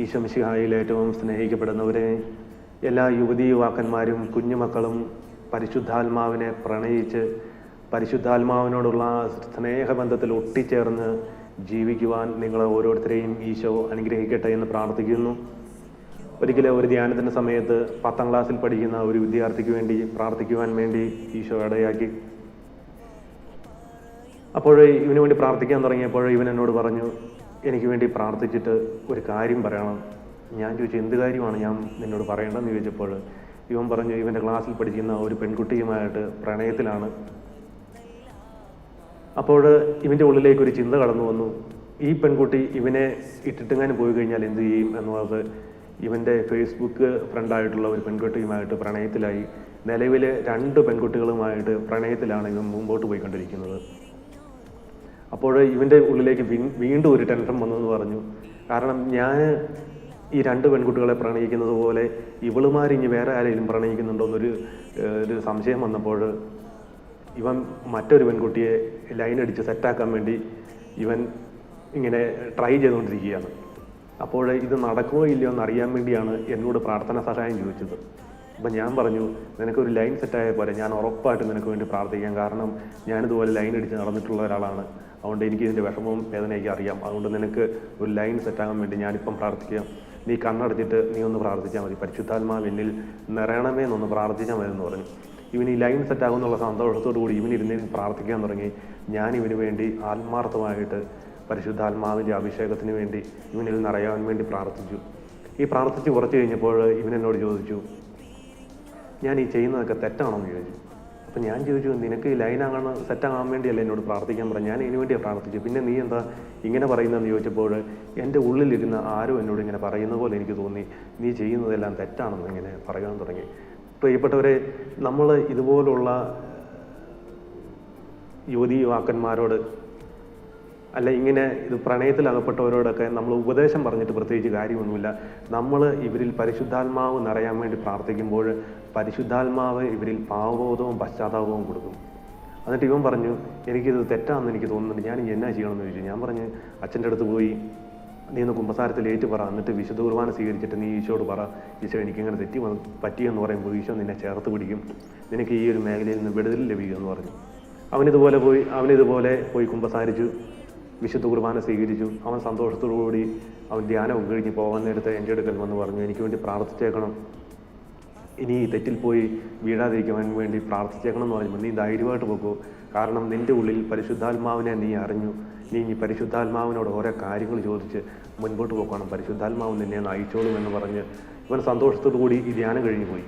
ഈശംശിഹായിൽ ഏറ്റവും സ്നേഹിക്കപ്പെടുന്നവരെ എല്ലാ യുവതി യുവാക്കന്മാരും കുഞ്ഞുമക്കളും പരിശുദ്ധാത്മാവിനെ പ്രണയിച്ച് പരിശുദ്ധാത്മാവിനോടുള്ള സ്നേഹബന്ധത്തിൽ ഒട്ടിച്ചേർന്ന് ജീവിക്കുവാൻ നിങ്ങൾ ഓരോരുത്തരെയും ഈശോ അനുഗ്രഹിക്കട്ടെ എന്ന് പ്രാർത്ഥിക്കുന്നു. ഒരിക്കലും ഒരു ധ്യാനത്തിന്റെ സമയത്ത് പത്താം ക്ലാസ്സിൽ പഠിക്കുന്ന ഒരു വിദ്യാർത്ഥിക്ക് വേണ്ടി പ്രാർത്ഥിക്കുവാൻ വേണ്ടി ഈശോ ഇടയാക്കി. അപ്പോൾ ഇവന് വേണ്ടി പ്രാർത്ഥിക്കാൻ തുടങ്ങിയപ്പോൾ ഇവൻ എന്നോട് പറഞ്ഞു എനിക്ക് വേണ്ടി പ്രാർത്ഥിച്ചിട്ട് ഒരു കാര്യം പറയണം. ഞാൻ ചോദിച്ചു എന്ത് കാര്യമാണ് ഞാൻ നിന്നോട് പറയേണ്ടതെന്ന് ചോദിച്ചപ്പോൾ ഇവൻ പറഞ്ഞു ഇവന്റെ ക്ലാസ്സിൽ പഠിക്കുന്ന ഒരു പെൺകുട്ടിയുമായിട്ട് പ്രണയത്തിലാണ്. അപ്പോൾ ഇവന്റെ ഉള്ളിലേക്ക് ഒരു ചിന്ത കടന്നു വന്നു. ഈ പെൺകുട്ടി ഇവനെ ഇട്ടിട്ടെങ്ങാനും പോയി കഴിഞ്ഞാൽ എന്ത് ചെയ്യും എന്നുള്ളത് ഇവന്റെ ഫേസ്ബുക്ക് ഫ്രണ്ടായിട്ടുള്ള ഒരു പെൺകുട്ടിയുമായിട്ട് പ്രണയത്തിലായി. നിലവിലെ രണ്ട് പെൺകുട്ടികളുമായിട്ട് പ്രണയത്തിലാണ് ഇവൻ മുമ്പോട്ട് പോയിക്കൊണ്ടിരിക്കുന്നത്. അപ്പോൾ ഇവന്റെ ഉള്ളിലേക്ക് വീണ്ടും ഒരു ടെൻഷൻ വന്നെന്ന് പറഞ്ഞു. കാരണം ഞാൻ ഈ രണ്ട് പെൺകുട്ടികളെ പ്രണയിക്കുന്നത് പോലെ ഇവളുമാർ ഇനി വേറെ ആരെങ്കിലും പ്രണയിക്കുന്നുണ്ടോ എന്നൊരു ഒരു സംശയം വന്നപ്പോൾ ഇവൻ മറ്റൊരു പെൺകുട്ടിയെ ലൈൻ അടിച്ച് സെറ്റാക്കാൻ വേണ്ടി ഇവൻ ഇങ്ങനെ ട്രൈ ചെയ്തുകൊണ്ടിരിക്കുകയാണ്. അപ്പോൾ ഇത് നടക്കുമോ ഇല്ലയോ എന്ന് അറിയാൻ വേണ്ടിയാണ് എന്നോട് പ്രാർത്ഥന സഹായം ചോദിച്ചത്. അപ്പം ഞാൻ പറഞ്ഞു നിനക്കൊരു ലൈൻ സെറ്റായ പോലെ ഞാൻ ഉറപ്പായിട്ട് നിനക്ക് വേണ്ടി പ്രാർത്ഥിക്കാം. കാരണം ഞാനിതുപോലെ ലൈൻ അടിച്ച് നടന്നിട്ടുള്ള ഒരാളാണ്. അതുകൊണ്ട് എനിക്ക് ഇതിന്റെ വിഷമവും വേദനയൊക്കെ അറിയാം. അതുകൊണ്ട് നിനക്ക് ഒരു ലൈൻ സെറ്റാകാൻ വേണ്ടി ഞാനിപ്പം പ്രാർത്ഥിക്കാം. നീ കണ്ണടച്ചിട്ട് നീ ഒന്ന് പ്രാർത്ഥിച്ചാൽ മതി. പരിശുദ്ധാത്മാവ് എന്നിൽ നിറയണമേ എന്നൊന്ന് പ്രാർത്ഥിച്ചാൽ മതി എന്ന് പറഞ്ഞു. ഇവന് ഈ ലൈൻ സെറ്റാകുന്നുള്ള സന്തോഷത്തോടു കൂടി ഇവൻ ഇരുന്ന് പ്രാർത്ഥിക്കാൻ തുടങ്ങി. ഞാൻ ഇവന് വേണ്ടി ആത്മാർത്ഥമായിട്ട് പരിശുദ്ധാത്മാവിന്റെ അഭിഷേകത്തിന് വേണ്ടി ഇവനിൽ നിറയാൻ വേണ്ടി പ്രാർത്ഥിച്ചു. ഈ പ്രാർത്ഥിച്ച് കുറച്ച് കഴിഞ്ഞപ്പോൾ ഇവൻ എന്നോട് ചോദിച്ചു ഞാൻ ഈ ചെയ്യുന്നതൊക്കെ തെറ്റാണെന്ന് ചോദിച്ചു അപ്പം ഞാൻ ചോദിച്ചു നിനക്ക് ഈ ലൈൻ ആകണം സെറ്റാകാൻ വേണ്ടിയല്ല എന്നോട് പ്രാർത്ഥിക്കാൻ പറഞ്ഞു ഞാൻ ഇതിനു വേണ്ടിയാണ് പ്രാർത്ഥിച്ചു പിന്നെ നീ എന്താ ഇങ്ങനെ പറയുന്നതെന്ന് ചോദിച്ചപ്പോൾ എന്റെ ഉള്ളിലിരുന്ന ആരോ എന്നോട് ഇങ്ങനെ പറയുന്ന പോലെ എനിക്ക് തോന്നി. നീ ചെയ്യുന്നതെല്ലാം തെറ്റാണെന്ന് ഇങ്ങനെ പറയാൻ തുടങ്ങി. പ്രിയപ്പെട്ടവരെ നമ്മൾ ഇതുപോലുള്ള യുവതി യുവാക്കന്മാരോട് അല്ല ഇങ്ങനെ ഇത് പ്രണയത്തിൽ അകപ്പെട്ടവരോടൊക്കെ നമ്മൾ ഉപദേശം പറഞ്ഞിട്ട് പ്രത്യേകിച്ച് കാര്യമൊന്നുമില്ല. നമ്മൾ ഇവരിൽ പരിശുദ്ധാത്മാവ് നിറയാൻ വേണ്ടി പ്രാർത്ഥിക്കുമ്പോൾ പരിശുദ്ധാത്മാവ് ഇവരിൽ പാവബോധവും പശ്ചാത്താപവും കൊടുക്കും. എന്നിട്ട് ഇവൻ പറഞ്ഞു എനിക്കിത് തെറ്റാണെന്ന് എനിക്ക് തോന്നുന്നുണ്ട്. ഞാൻ എന്നാ ചെയ്യണമെന്ന് ചോദിച്ചു. ഞാൻ പറഞ്ഞ് അച്ഛന്റെ അടുത്ത് പോയി നീ ഒന്ന് കുമ്പസാരത്തിൽ ഏറ്റു പറ. എന്നിട്ട് വിശുദ്ധ കുർബാന സ്വീകരിച്ചിട്ട് നീ ഈശോട് പറ. ഈശോ എനിക്കിങ്ങനെ തെറ്റി പറ്റിയെന്ന് പറയുമ്പോൾ ഈശോ നിന്നെ ചേർത്ത് പിടിക്കും. നിനക്ക് ഈ ഒരു മേഖലയിൽ നിന്ന് വിടുതൽ ലഭിക്കുമെന്ന് പറഞ്ഞു. അവനിതുപോലെ പോയി അവനിതുപോലെ പോയി കുമ്പസാരിച്ചു. വിശുദ്ധ കുർബാന സ്വീകരിച്ചു. അവൻ സന്തോഷത്തോടുകൂടി അവൻ ധ്യാനം കഴിഞ്ഞ് പോകാൻ നേരത്തെ എന്റെ അടുക്കൽ വന്ന് പറഞ്ഞു എനിക്ക് വേണ്ടി പ്രാർത്ഥിച്ചേക്കണം. ഇനി തെറ്റിൽ പോയി വീഴാതിരിക്കാൻ വേണ്ടി പ്രാർത്ഥിച്ചേക്കണം എന്ന് പറയുമ്പോൾ നീ ധൈര്യമായിട്ട് പോകൂ കാരണം നിന്റെ ഉള്ളിൽ പരിശുദ്ധാത്മാവിനെ നീ അറിഞ്ഞു. നീ ഇനി പരിശുദ്ധാത്മാവിനോട് ഓരോ കാര്യങ്ങൾ ചോദിച്ച് മുൻപോട്ട് പോക്കണം. പരിശുദ്ധാത്മാവ് നിന്നെ നയിച്ചോളും എന്ന് പറഞ്ഞ് ഇവൻ സന്തോഷത്തോടു കൂടി ഈ ധ്യാനം കഴിഞ്ഞു പോയി.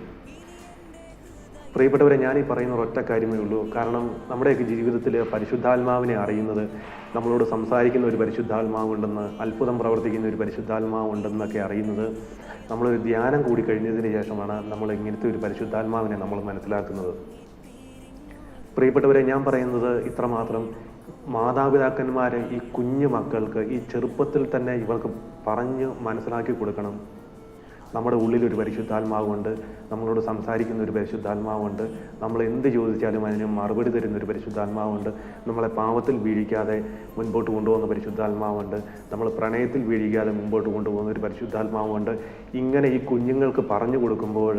പ്രിയപ്പെട്ടവരെ ഞാൻ ഈ പറയുന്ന ഒറ്റ കാര്യമേ ഉള്ളൂ. കാരണം നമ്മുടെയൊക്കെ ജീവിതത്തിൽ പരിശുദ്ധാത്മാവിനെ അറിയുന്നത് നമ്മളോട് സംസാരിക്കുന്ന ഒരു പരിശുദ്ധാത്മാവുണ്ടെന്ന് അത്ഭുതം പ്രവർത്തിക്കുന്ന ഒരു പരിശുദ്ധാത്മാവുണ്ടെന്നൊക്കെ അറിയുന്നത് നമ്മളൊരു ധ്യാനം കൂടി കഴിഞ്ഞതിന് ശേഷമാണ് നമ്മൾ ഇങ്ങനത്തെ ഒരു പരിശുദ്ധാത്മാവിനെ നമ്മൾ മനസ്സിലാക്കുന്നത്. പ്രിയപ്പെട്ടവരെ ഞാൻ പറയുന്നത് ഇത്രമാത്രം. മാതാപിതാക്കന്മാരെ ഈ കുഞ്ഞു മക്കൾക്ക് ഈ ചെറുപ്പത്തിൽ തന്നെ ഇവർക്ക് പറഞ്ഞ് മനസ്സിലാക്കി കൊടുക്കണം. നമ്മുടെ ഉള്ളിൽ ഒരു പരിശുദ്ധാത്മാവുണ്ട് നമ്മളോട് സംസാരിക്കുന്ന ഒരു പരിശുദ്ധാത്മാവുണ്ട് നമ്മൾ എന്ത് ചോദിച്ചാലും അതിന് മറുപടി തരുന്ന ഒരു പരിശുദ്ധാത്മാവുണ്ട് നമ്മളെ പാവത്തിൽ വീഴിക്കാതെ മുൻപോട്ട് കൊണ്ടുപോകുന്ന പരിശുദ്ധാത്മാവുണ്ട് നമ്മൾ പ്രണയത്തിൽ വീഴിക്കാതെ മുമ്പോട്ട് കൊണ്ടുപോകുന്ന ഒരു പരിശുദ്ധാത്മാവുണ്ട്. ഇങ്ങനെ ഈ കുഞ്ഞുങ്ങൾക്ക് പറഞ്ഞു കൊടുക്കുമ്പോൾ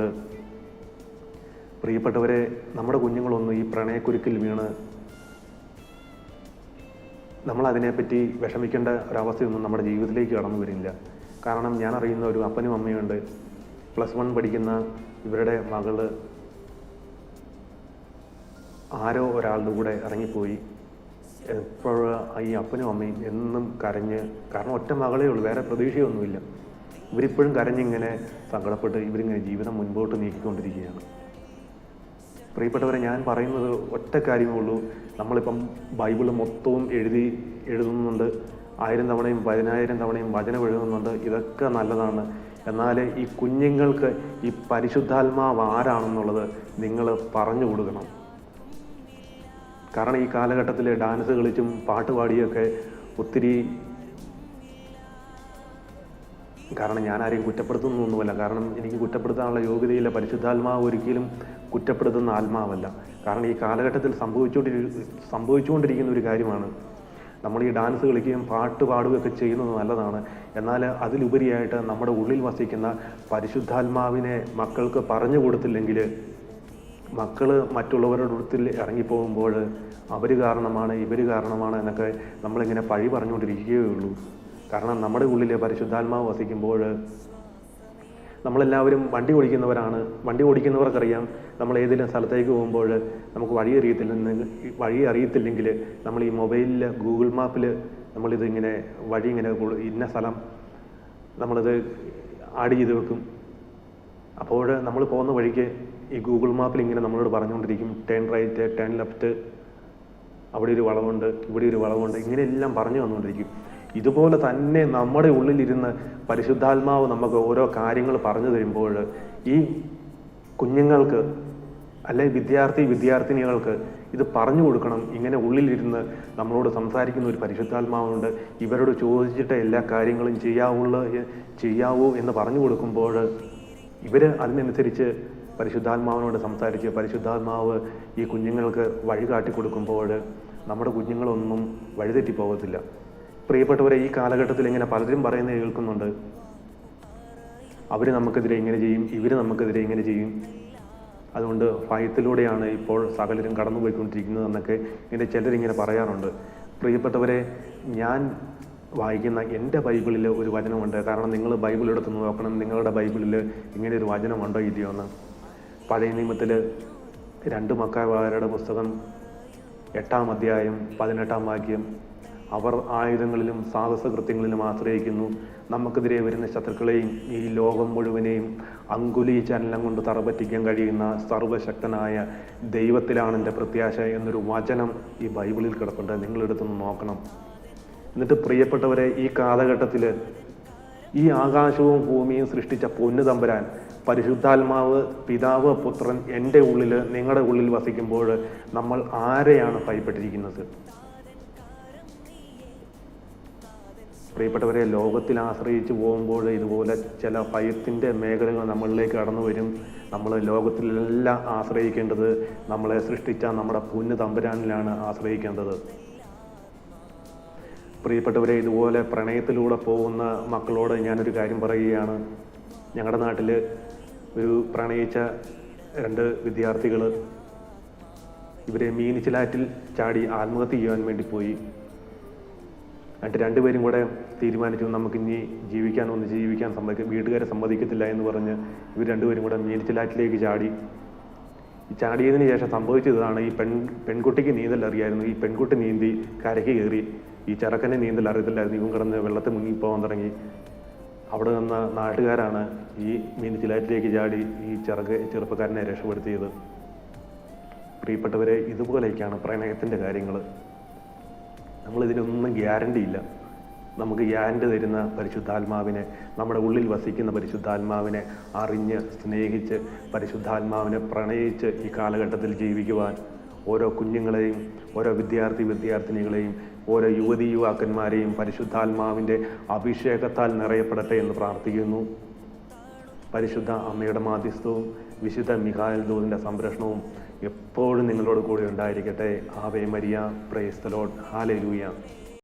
പ്രിയപ്പെട്ടവരെ നമ്മുടെ കുഞ്ഞുങ്ങളൊന്നും ഈ പ്രണയക്കുരുക്കിൽ വീണ് നമ്മളതിനെപ്പറ്റി വിഷമിക്കേണ്ട ഒരവസ്ഥയൊന്നും നമ്മുടെ ജീവിതത്തിലേക്ക് കടന്നു വരില്ല. കാരണം ഞാൻ അറിയുന്ന ഒരു അപ്പനും അമ്മയുണ്ട് പ്ലസ് വൺ പഠിക്കുന്ന ഇവരുടെ മകൾ ആരോ ഒരാളുടെ കൂടെ ഇറങ്ങിപ്പോയി. എപ്പോഴും ഈ അപ്പനും അമ്മയും എന്നും കരഞ്ഞ് കാരണം ഒറ്റ മകളേ ഉള്ളൂ വേറെ പ്രതീക്ഷയൊന്നുമില്ല. ഇവരിപ്പോഴും കരഞ്ഞിങ്ങനെ സങ്കടപ്പെട്ട് ഇവരിങ്ങനെ ജീവിതം മുൻപോട്ട് നീക്കിക്കൊണ്ടിരിക്കുകയാണ്. പ്രിയപ്പെട്ടവരെ ഞാൻ പറയുന്നത് ഒറ്റ കാര്യമേ ഉള്ളൂ. നമ്മളിപ്പം ബൈബിൾ മൊത്തവും എഴുതി എഴുതുന്നുണ്ട്. ആയിരം തവണയും പതിനായിരം തവണയും വചനം എഴുതുന്നുണ്ട്. ഇതൊക്കെ നല്ലതാണ്. എന്നാൽ ഈ കുഞ്ഞുങ്ങൾക്ക് ഈ പരിശുദ്ധാത്മാവ് ആരാണെന്നുള്ളത് നിങ്ങൾ പറഞ്ഞു കൊടുക്കണം. കാരണം ഈ കാലഘട്ടത്തിൽ ഡാൻസ് കളിച്ചും പാട്ട് പാടിയൊക്കെ ഒത്തിരി കാരണം ഞാൻ ആരെയും കുറ്റപ്പെടുത്തുന്നൊന്നുമല്ല. കാരണം എനിക്ക് കുറ്റപ്പെടുത്താനുള്ള യോഗ്യതയില്ല. പരിശുദ്ധാത്മാവ് ഒരിക്കലും കുറ്റപ്പെടുത്തുന്ന ആത്മാവല്ല. കാരണം ഈ കാലഘട്ടത്തിൽ സംഭവിച്ചുകൊണ്ടിരി സംഭവിച്ചുകൊണ്ടിരിക്കുന്ന ഒരു കാര്യമാണ്. നമ്മൾ ഈ ഡാൻസ് കളിക്കുകയും പാട്ട് പാടുകയൊക്കെ ചെയ്യുന്നത് നല്ലതാണ്. എന്നാൽ അതിലുപരിയായിട്ട് നമ്മുടെ ഉള്ളിൽ വസിക്കുന്ന പരിശുദ്ധാത്മാവിനെ മക്കൾക്ക് പറഞ്ഞു കൊടുത്തില്ലെങ്കിൽ മക്കൾ മറ്റുള്ളവരുടെ അടുത്തിൽ ഇറങ്ങിപ്പോകുമ്പോൾ അവർ കാരണമാണ് ഇവർ കാരണമാണ് എന്നൊക്കെ നമ്മളിങ്ങനെ പഴി പറഞ്ഞുകൊണ്ടിരിക്കുകയേ ഉള്ളൂ. കാരണം നമ്മുടെ ഉള്ളിലെ പരിശുദ്ധാത്മാവ് വസിക്കുമ്പോൾ നമ്മളെല്ലാവരും വണ്ടി ഓടിക്കുന്നവരാണ്. വണ്ടി ഓടിക്കുന്നവർക്കറിയാം നമ്മൾ ഏതെങ്കിലും സ്ഥലത്തേക്ക് പോകുമ്പോൾ നമുക്ക് വഴി അറിയത്തില്ലെന്ന് വഴി അറിയത്തില്ലെങ്കിൽ നമ്മൾ ഈ മൊബൈലിൽ ഗൂഗിൾ മാപ്പിൽ നമ്മളിതിങ്ങനെ വഴി ഇങ്ങനെ ഇന്ന സ്ഥലം നമ്മളിത് ആഡ് ചെയ്ത് വെക്കും. അപ്പോൾ നമ്മൾ പോകുന്ന വഴിക്ക് ഈ ഗൂഗിൾ മാപ്പിൽ ഇങ്ങനെ നമ്മളോട് പറഞ്ഞുകൊണ്ടിരിക്കും. ടേൺ റൈറ്റ് ടേൺ ലെഫ്റ്റ് അവിടെ ഒരു വളവുണ്ട് ഇവിടെ ഒരു വളവുണ്ട്. ഇങ്ങനെയെല്ലാം പറഞ്ഞു വന്നുകൊണ്ടിരിക്കും. ഇതുപോലെ തന്നെ നമ്മുടെ ഉള്ളിലിരുന്ന് പരിശുദ്ധാത്മാവ് നമുക്ക് ഓരോ കാര്യങ്ങൾ പറഞ്ഞു തരുമ്പോൾ ഈ കുഞ്ഞുങ്ങൾക്ക് അല്ലെ വിദ്യാർത്ഥി വിദ്യാർത്ഥിനികൾക്ക് ഇത് പറഞ്ഞു കൊടുക്കണം. ഇങ്ങനെ ഉള്ളിലിരുന്ന് നമ്മളോട് സംസാരിക്കുന്ന ഒരു പരിശുദ്ധാത്മാവുണ്ട്. ഇവരോട് ചോദിച്ചിട്ട് എല്ലാ കാര്യങ്ങളും ചെയ്യാവുള്ള ചെയ്യാവൂ എന്ന് പറഞ്ഞു കൊടുക്കുമ്പോൾ ഇവർ അതിനനുസരിച്ച് പരിശുദ്ധാത്മാവിനോട് സംസാരിച്ച് പരിശുദ്ധാത്മാവ് ഈ കുഞ്ഞുങ്ങൾക്ക് വഴി കാട്ടി കൊടുക്കുമ്പോൾ നമ്മുടെ കുഞ്ഞുങ്ങളൊന്നും വഴിതെറ്റി പോകത്തില്ല. പ്രിയപ്പെട്ടവരെ ഈ കാലഘട്ടത്തിൽ ഇങ്ങനെ പലരും പറയുന്നത് കേൾക്കുന്നുണ്ട്. അവർ നമുക്കെതിരെ ഇങ്ങനെ ചെയ്യും ഇവർ നമുക്കെതിരെ ഇങ്ങനെ ചെയ്യും. അതുകൊണ്ട് ഭയത്തിലൂടെയാണ് ഇപ്പോൾ സകലരും കടന്നുപോയിക്കൊണ്ടിരിക്കുന്നത് എന്നൊക്കെ എന്റെ ചിലരിങ്ങനെ പറയാറുണ്ട്. പ്രിയപ്പെട്ടവരെ ഞാൻ വായിക്കുന്ന എന്റെ ബൈബിളിൽ ഒരു വചനമുണ്ട്. കാരണം നിങ്ങൾ ബൈബിൾ എടുത്ത് നോക്കണം നിങ്ങളുടെ ബൈബിളിൽ ഇങ്ങനെ ഒരു വചനമുണ്ടോ ഇല്ലയോ എന്ന്. പഴയ നിയമത്തിൽ രണ്ട് മക്കാരുടെ പുസ്തകം എട്ടാം അധ്യായം പതിനെട്ടാം വാക്യം അവർ ആയുധങ്ങളിലും സാഹസകൃത്യങ്ങളിലും ആശ്രയിക്കുന്നു. നമുക്കെതിരെ വരുന്ന ശത്രുക്കളെയും ഈ ലോകം മുഴുവനെയും അങ്കുലി ചലനം കൊണ്ട് തറപറ്റിക്കാൻ കഴിയുന്ന സർവശക്തനായ ദൈവത്തിലാണ് എന്റെ പ്രത്യാശ എന്നൊരു വചനം ഈ ബൈബിളിൽ കിടപ്പുണ്ട്. നിങ്ങളെടുത്തൊന്ന് നോക്കണം. എന്നിട്ട് പ്രിയപ്പെട്ടവരെ ഈ കാലഘട്ടത്തിൽ ഈ ആകാശവും ഭൂമിയും സൃഷ്ടിച്ച പൊന്നു തമ്പുരാൻ പരിശുദ്ധാത്മാവ് പിതാവ് പുത്രൻ എന്റെ ഉള്ളിൽ നിങ്ങളുടെ ഉള്ളിൽ വസിക്കുമ്പോൾ നമ്മൾ ആരെയാണ് ഭയപ്പെട്ടിരിക്കുന്നത്? പ്രിയപ്പെട്ടവരെ ലോകത്തിൽ ആശ്രയിച്ച് പോകുമ്പോൾ ഇതുപോലെ ചില ഭയത്തിന്റെ മേഖലകൾ നമ്മളിലേക്ക് കടന്നു വരും. നമ്മൾ ലോകത്തിലെല്ലാം ആശ്രയിക്കേണ്ടത് നമ്മളെ സൃഷ്ടിച്ച നമ്മുടെ പുണ്യ തമ്പുരാനിലാണ് ആശ്രയിക്കേണ്ടത്. പ്രിയപ്പെട്ടവരെ ഇതുപോലെ പ്രണയത്തിലൂടെ പോകുന്ന മക്കളോട് ഞാനൊരു കാര്യം പറയുകയാണ്. ഞങ്ങളുടെ നാട്ടിൽ ഒരു പ്രണയിച്ച രണ്ട് വിദ്യാർത്ഥികൾ ഇവരെ മീനിച്ചിലാറ്റിൽ ചാടി ആത്മഹത്യ ചെയ്യാൻ വേണ്ടി പോയി. എന്നിട്ട് രണ്ടുപേരും കൂടെ തീരുമാനിച്ചു നമുക്ക് ഇനി ജീവിക്കാൻ ഒന്ന് ജീവിക്കാൻ സമ്മതിക്കും വീട്ടുകാരെ സമ്മതിക്കത്തില്ല എന്ന് പറഞ്ഞ് ഇവർ രണ്ടുപേരും കൂടെ മീനിച്ചിലാറ്റിലേക്ക് ചാടി. ചാടിയതിന് ശേഷം സംഭവിച്ചതാണ് ഈ പെൺ പെൺകുട്ടിക്ക് നീന്തൽ അറിയായിരുന്നു. ഈ പെൺകുട്ടി നീന്തി കരയ്ക്ക് കയറി. ഈ ചെറുക്കനെ നീന്തൽ അറിയത്തില്ലായിരുന്നു. ഇവൻ കിടന്ന് വെള്ളത്തിൽ മുങ്ങിപ്പോകാൻ തുടങ്ങി. അവിടെ നിന്ന് നാട്ടുകാരാണ് ഈ മീനിച്ചിലാറ്റിലേക്ക് ചാടി ഈ ചെറുക്ക് ചെറുപ്പക്കാരനെ രക്ഷപ്പെടുത്തിയത്. പ്രിയപ്പെട്ടവരെ ഇതുപോലെയൊക്കെയാണ് പ്രണയത്തിന്റെ കാര്യങ്ങൾ നമ്മളിതിനൊന്നും ഗ്യാരണ്ടി ഇല്ല. നമുക്ക് ഗ്യാരണ്ടി തരുന്ന പരിശുദ്ധാത്മാവിനെ നമ്മുടെ ഉള്ളിൽ വസിക്കുന്ന പരിശുദ്ധാത്മാവിനെ അറിഞ്ഞ് സ്നേഹിച്ച് പരിശുദ്ധാത്മാവിനെ പ്രണയിച്ച് ഈ കാലഘട്ടത്തിൽ ജീവിക്കുവാൻ ഓരോ കുഞ്ഞുങ്ങളെയും ഓരോ വിദ്യാർത്ഥി വിദ്യാർത്ഥിനികളെയും ഓരോ യുവതി യുവാക്കന്മാരെയും പരിശുദ്ധാത്മാവിന്റെ അഭിഷേകത്താൽ നിറയപ്പെടട്ടെ എന്ന് പ്രാർത്ഥിക്കുന്നു. പരിശുദ്ധ അമ്മയുടെ മാധ്യസ്ഥവും വിശുദ്ധ മിഹായൽ ദൂതിന്റെ സംരക്ഷണവും എപ്പോഴും നിങ്ങളോട് കൂടെ ഉണ്ടായിരിക്കട്ടെ. ആവേ മരിയ പ്രേസ്തലോഡ് ഹാലെ ലൂയ